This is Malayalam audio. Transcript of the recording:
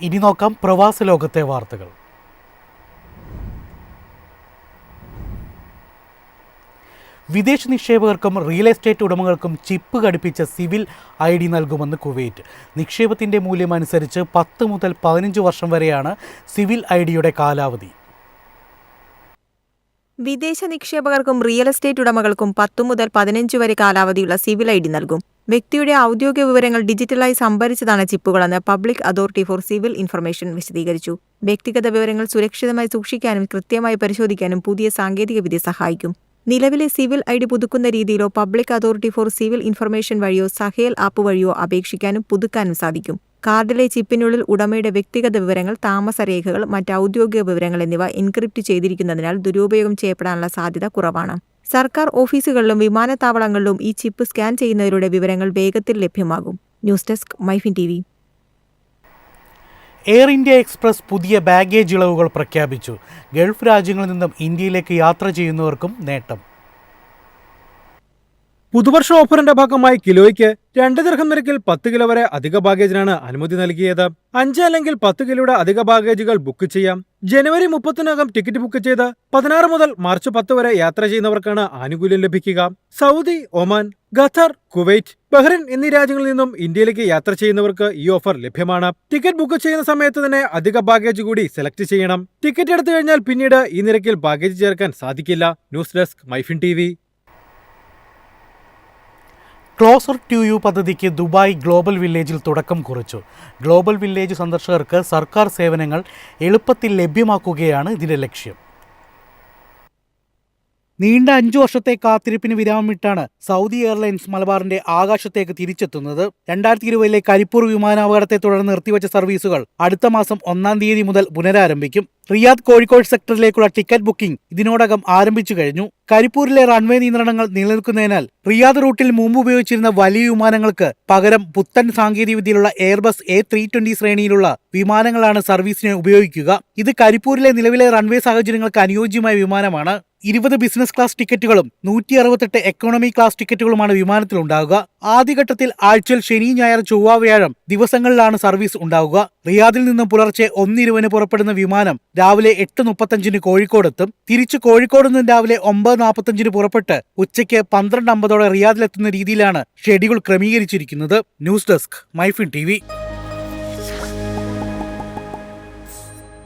ഇനി നോക്കാം പ്രവാസ ലോകത്തെ വാർത്തകൾ. വിദേശ നിക്ഷേപകർക്കും റിയൽ എസ്റ്റേറ്റ് ഉടമകൾക്കും ചിപ്പ് ഘടിപ്പിച്ച സിവിൽ ഐ ഡി നൽകുമെന്ന് കുവൈറ്റ്. നിക്ഷേപത്തിന്റെ മൂല്യം അനുസരിച്ച് പത്ത് മുതൽ പതിനഞ്ച് വർഷം വരെയാണ് സിവിൽ ഐ ഡിയുടെ കാലാവധി. വിദേശ നിക്ഷേപകർക്കും റിയൽ എസ്റ്റേറ്റ് ഉടമകൾക്കും പത്തു മുതൽ പതിനഞ്ച് വരെ കാലാവധിയുള്ള സിവിൽ ഐ ഡി നൽകും. വ്യക്തിയുടെ ഔദ്യോഗിക വിവരങ്ങൾ ഡിജിറ്റലായി സംഭരിച്ചതാണ് ചിപ്പുകളെന്ന് public authority for civil information വിശദീകരിച്ചു. വ്യക്തിഗത വിവരങ്ങൾ സുരക്ഷിതമായി സൂക്ഷിക്കാനും കൃത്യമായി പരിശോധിക്കാനും പുതിയ സാങ്കേതികവിദ്യ സഹായിക്കും. നിലവിലെ സിവിൽ ഐ ഡി പുതുക്കുന്ന രീതിയിലോ public authority for civil information വഴിയോ സഹേൽ ആപ്പ് വഴിയോ അപേക്ഷിക്കാനും പുതുക്കാനും സാധിക്കും. കാർഡിലെ ചിപ്പിനുള്ളിൽ ഉടമയുടെ വ്യക്തിഗത വിവരങ്ങൾ താമസരേഖകൾ മറ്റ് ഔദ്യോഗിക വിവരങ്ങൾ എന്നിവ എൻക്രിപ്റ്റ് ചെയ്തിരിക്കുന്നതിനാൽ ദുരുപയോഗം ചെയ്യപ്പെടാനുള്ള സാധ്യത കുറവാണ്. സർക്കാർ ഓഫീസുകളിലും വിമാനത്താവളങ്ങളിലും ഈ ചിപ്പ് സ്കാൻ ചെയ്യുന്നവരുടെ വിവരങ്ങൾ വേഗത്തിൽ ലഭ്യമാകും. News desk Myfin T V. Air India Express പുതിയ ബാഗേജ് ഇളവുകൾ പ്രഖ്യാപിച്ചു. ഗൾഫ് രാജ്യങ്ങളിൽ നിന്നും ഇന്ത്യയിലേക്ക് യാത്ര ചെയ്യുന്നവർക്കും നേട്ടം. പുതുവർഷ ഓഫറിന്റെ ഭാഗമായി കിലോയ്ക്ക് രണ്ട് ദീർഘം നിരക്കിൽ പത്ത് കിലോ വരെ അധിക ബാഗേജിനാണ് അനുമതി നൽകിയത്. അഞ്ച് അല്ലെങ്കിൽ പത്ത് കിലോയുടെ അധിക ബാഗേജുകൾ ബുക്ക് ചെയ്യാം. ജനുവരി മുപ്പത്തിനകം ടിക്കറ്റ് ബുക്ക് ചെയ്ത് പതിനാറ് മുതൽ മാർച്ച് പത്ത് വരെ യാത്ര ചെയ്യുന്നവർക്കാണ് ആനുകൂല്യം ലഭിക്കുക. Saudi Oman Qatar Kuwait Bahrain എന്നീ രാജ്യങ്ങളിൽ നിന്നും ഇന്ത്യയിലേക്ക് യാത്ര ചെയ്യുന്നവർക്ക് ഈ ഓഫർ ലഭ്യമാണ്. ടിക്കറ്റ് ബുക്ക് ചെയ്യുന്ന സമയത്ത് തന്നെ അധിക ബാഗേജ് കൂടി സെലക്ട് ചെയ്യണം. ടിക്കറ്റ് എടുത്തു കഴിഞ്ഞാൽ പിന്നീട് ഈ നിരക്കിൽ ബാഗേജ് ചേർക്കാൻ സാധിക്കില്ല. News desk Myfin T closer to you പദ്ധതിക്ക് ദുബായ് ഗ്ലോബൽ വില്ലേജിൽ തുടക്കം കുറിച്ചു. ഗ്ലോബൽ വില്ലേജ് സന്ദർശകർക്ക് സർക്കാർ സേവനങ്ങൾ എളുപ്പത്തിൽ ലഭ്യമാക്കുകയാണ് ഇതിന്റെ ലക്ഷ്യം. നീണ്ട അഞ്ചു വർഷത്തെ കാത്തിരിപ്പിന് വിരാമമിട്ടാണ് സൗദി എയർലൈൻസ് മലബാറിന്റെ ആകാശത്തേക്ക് തിരിച്ചെത്തുന്നത്. രണ്ടായിരത്തി ഇരുപതിലെ കരിപ്പൂർ വിമാനാപകടത്തെ തുടർന്ന് നിർത്തിവച്ച സർവീസുകൾ അടുത്ത മാസം ഒന്നാം തീയതി മുതൽ പുനരാരംഭിക്കും. റിയാദ് കോഴിക്കോട് സെക്ടറിലേക്കുള്ള ടിക്കറ്റ് ബുക്കിംഗ് ഇതിനോടകം ആരംഭിച്ചു കഴിഞ്ഞു. കരിപ്പൂരിലെ റൺവേ നിയന്ത്രണങ്ങൾ നിലനിൽക്കുന്നതിനാൽ റിയാദ് റൂട്ടിൽ മുമ്പ് ഉപയോഗിച്ചിരുന്ന വലിയ വിമാനങ്ങൾക്ക് പകരം പുത്തൻ സാങ്കേതികവിദ്യയിലുള്ള എയർബസ് എ ത്രീ ട്വന്റി ശ്രേണിയിലുള്ള വിമാനങ്ങളാണ് സർവീസിന് ഉപയോഗിക്കുക. ഇത് കരിപ്പൂരിലെ നിലവിലെ റൺവേ സാഹചര്യങ്ങൾക്ക് അനുയോജ്യമായ വിമാനമാണ്. ഇരുപത് ബിസിനസ് ക്ലാസ് ടിക്കറ്റുകളും നൂറ്റി അറുപത്തെട്ട് എക്കോണമി ക്ലാസ് ടിക്കറ്റുകളുമാണ് വിമാനത്തിൽ വിമാനത്തിലുണ്ടാവുക. ആദ്യഘട്ടത്തിൽ ആഴ്ചയിൽ ശനി ഞായർ ചൊവ്വ വ്യാഴം ദിവസങ്ങളിലാണ് സർവീസ് ഉണ്ടാവുക. റിയാദിൽ നിന്നും പുലർച്ചെ ഒന്നിരുവന് പുറപ്പെടുന്ന വിമാനം രാവിലെ എട്ട് മുപ്പത്തഞ്ചിന് കോഴിക്കോടെത്തും. തിരിച്ച് കോഴിക്കോട് നിന്നും രാവിലെ ഒമ്പത് നാൽപ്പത്തഞ്ചിന് പുറപ്പെട്ട് ഉച്ചയ്ക്ക് പന്ത്രണ്ട് അമ്പതോടെ റിയാദിലെത്തുന്ന രീതിയിലാണ് ഷെഡ്യൂൾ ക്രമീകരിച്ചിരിക്കുന്നത്. News desk Myfin T